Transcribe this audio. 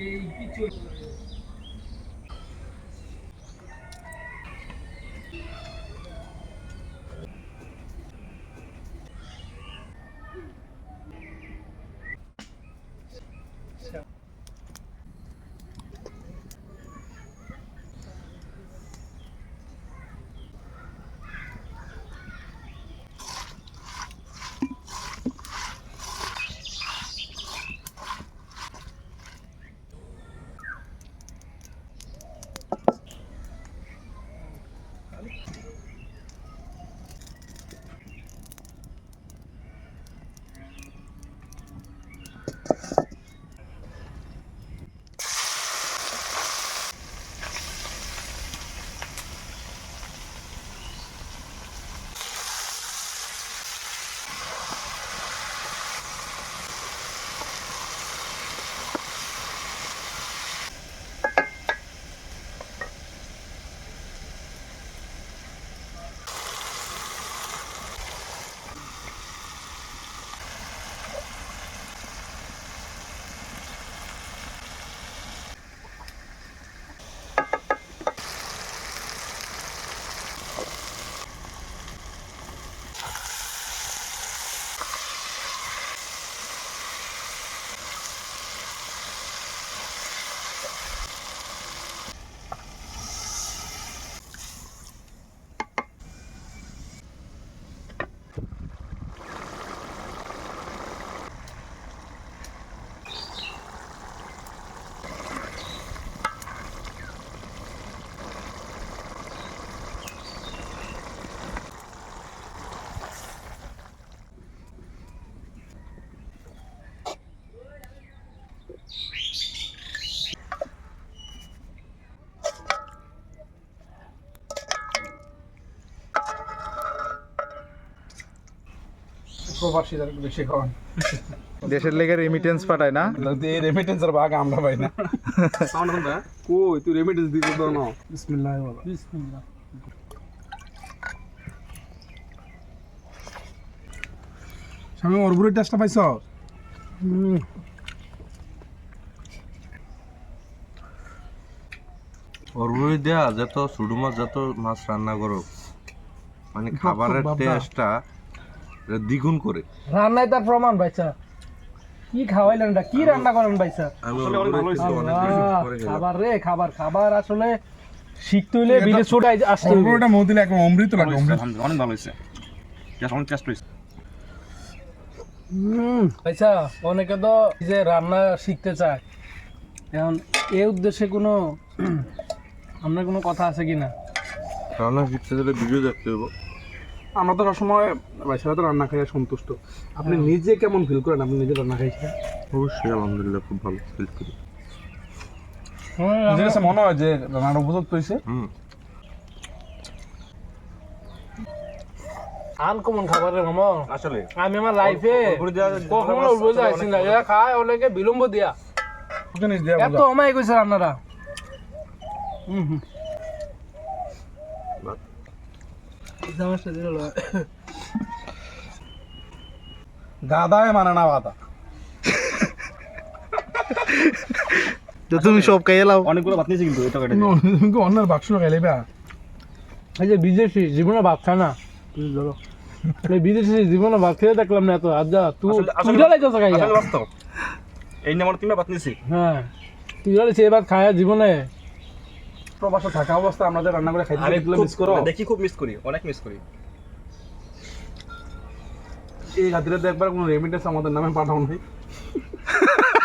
一 пить. একটু বেশি খাওয়ান দেশের লেগে রেমিটেন্স পাঠায় না? এই রেমিটেন্সের ভাগ আমরা পাই না। কই তুই রেমিটেন্স দিতে তো না বিসমিল্লাহ স্বামী অরবুরের টেস্টটা পাইছ? অরবুরি দেয়া যত ছোট মাছ যত মাছ রান্না করো মানে খাবারের বাবা। টেস্টটা দ্বিগুণ করে। রান্নায় তার প্রমাণ ভাইসা কি খাওয়াইলেন এটা? কি রান্না করেন করে গেলাম। খাবার রে খাবার খাবার আসলে শিখতে হইলে বিদেশ ছোট আসতে মৌ দিলে একদম অমৃত লাগে অমৃত। অনেক ভালো হয়েছে। অনেক টেস্ট হয়েছে। ভাইসা অনেকে তো যে রান্না শিখতে চায়। এখন এই উদ্দেশ্যে কোনো আপনার কোনো কথা আছে কি না রান্না শিখতে গেলে ভিডিও দেখতে হবে আমরা তো সবসময় বাইসারা তো রান্না খাইয়া সন্তুষ্ট। আপনি নিজে কেমন ফিল করেন? আপনি নিজে রান্না খাইছেন অবশ্যই আলহামদুলিল্লাহ খুব ভালো ফিল করি। হুম, নিজের কাছে মনে হয় যে উপযুক্ত হয়েছে। আনকমন খাবার রে মামা। আসলে। আমি আমার লাইফে কখনো না এরা খায় অনেকে বিলম্ব দিয়া। এত অমাই কইছে রান্নারা হুম হুম। গাদায় মানে না বাদা। তো তুমি সব খাইয়ে লাও। অনেকগুলো ভাত নিয়েছি কিন্তু এটা কেটে তুমি অন্যের বাক্স খাইলে বা এই যে বিদেশি জীবনে ভাত খায় না? তুই ধরো বিদেশি জীবনে ভাত খেয়ে দেখলাম না এত আজ্জা তুই তুই আসলে- খাইয়া। এই নিয়ে আমার তিনটা ভাত নিয়েছি। হ্যাঁ। তুই এই ভাত খায়া জীবনে প্রবাসে থাকা অবস্থা আমাদের রান্না করে খাইতে এগুলো মিস করো। দেখি খুব মিস করি অনেক মিস করি। এই খাতিরে দেখবার একবার কোনো রেমিটেন্স আমাদের নামে পাঠাও নাই।